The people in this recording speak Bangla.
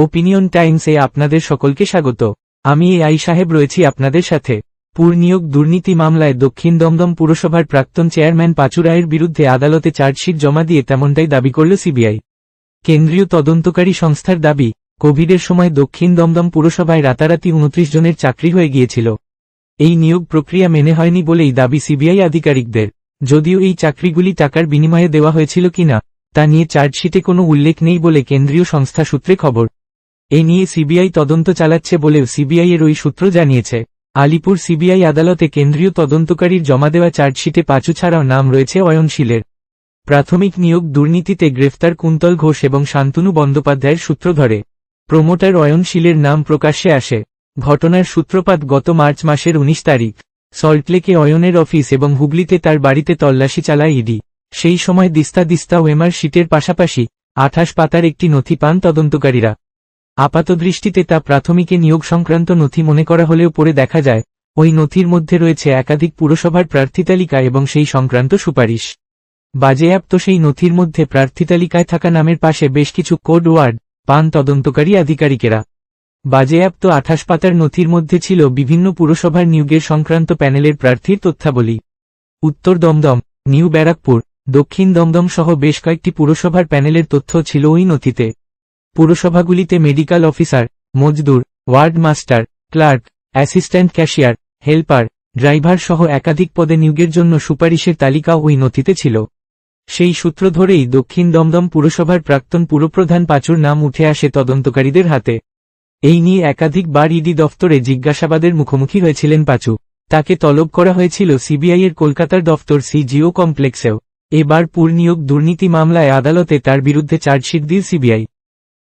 ওপিনিয়ন টাইমসে আপনাদের সকলকে স্বাগত। আমি এ আই সাহেব রয়েছি আপনাদের সাথে। পুরনিয়োগ দুর্নীতি মামলায় দক্ষিণ দমদম পুরসভার প্রাক্তন চেয়ারম্যান পাচু রায়ের বিরুদ্ধে আদালতে চার্জশিট জমা দিয়ে তেমনটাই দাবি করল সিবিআই। কেন্দ্রীয় তদন্তকারী সংস্থার দাবি, কোভিডের সময় দক্ষিণ দমদম পুরসভায় রাতারাতি উনত্রিশ জনের চাকরি হয়ে গিয়েছিল। এই নিয়োগ প্রক্রিয়া মেনে হয়নি বলেই দাবি সিবিআই আধিকারিকদের। যদিও এই চাকরিগুলি টাকার বিনিময়ে দেওয়া হয়েছিল কিনা, তা নিয়ে চার্জশিটে কোনো উল্লেখ নেই বলে কেন্দ্রীয় সংস্থা সূত্রে খবর। এ নিয়ে সিবিআই তদন্ত চালাচ্ছে বলেও সিবিআই এর ওই সূত্র জানিয়েছে। আলিপুর সিবিআই আদালতে কেন্দ্রীয় তদন্তকারীর জমা দেওয়া চার্জশিটে পাঁচু ছাড়াও নাম রয়েছে অয়নশীলের প্রাথমিক নিয়োগ দুর্নীতিতে গ্রেফতার কুন্তল ঘোষ এবং শান্তনু বন্দ্যোপাধ্যায়ের সূত্র ধরে। প্রমোটার অয়নশীলের নাম প্রকাশ্যে আসে। ঘটনার সূত্রপাত গত মার্চ মাসের ১৯ তারিখ। সল্টলেকে অয়নের অফিস এবং হুগলিতে তার বাড়িতে তল্লাশি চালায় ইডি। সেই সময় দিস্তা দিস্তা ওয়েমার শিটের পাশাপাশি আঠাশ পাতার একটি নথি পান তদন্তকারীরা। আপাতদৃষ্টিতে তা প্রাথমিকে নিয়োগ সংক্রান্ত নথি মনে করা হলেও পরে দেখা যায়, ওই নথির মধ্যে রয়েছে একাধিক পুরসভার প্রার্থী তালিকা এবং সেই সংক্রান্ত সুপারিশ। বাজেয়াপ্ত সেই নথির মধ্যে প্রার্থী তালিকায় থাকা নামের পাশে বেশ কিছু কোড ওয়ার্ড, পান তদন্তকারী আধিকারিকেরা। বাজেয়াপ্ত আঠাশ পাতার নথির মধ্যে ছিল বিভিন্ন পুরসভার নিয়োগের সংক্রান্ত প্যানেলের প্রার্থীর তথ্যাবলী। উত্তর দমদম, নিউ ব্যারাকপুর, দক্ষিণ দমদম সহ বেশ কয়েকটি পুরসভার প্যানেলের তথ্য ছিল ওই নথিতে। পুরসভাগুলিতে মেডিকেল অফিসার, মজদুর, ward master, clerk, assistant cashier, helper, driver সহ একাধিক পদে নিয়োগের জন্য সুপারিশের তালিকা ওই নথিতে ছিল। সেই সূত্র ধরেই দক্ষিণ দমদম পুরসভার প্রাক্তন পুরপ্রধান পাচুর নাম উঠে আসে তদন্তকারীদের হাতে। এই নিয়ে একাধিকবার ইডি দফতরে জিজ্ঞাসাবাদের মুখোমুখি হয়েছিলেন পাচু। তাকে তলব করা হয়েছিল সিবিআই এর কলকাতার দফতর সিজিও কমপ্লেক্সেও। এবার পুরনিয়োগ দুর্নীতি মামলায় আদালতে তার বিরুদ্ধে চার্জশিট দিল সিবিআই।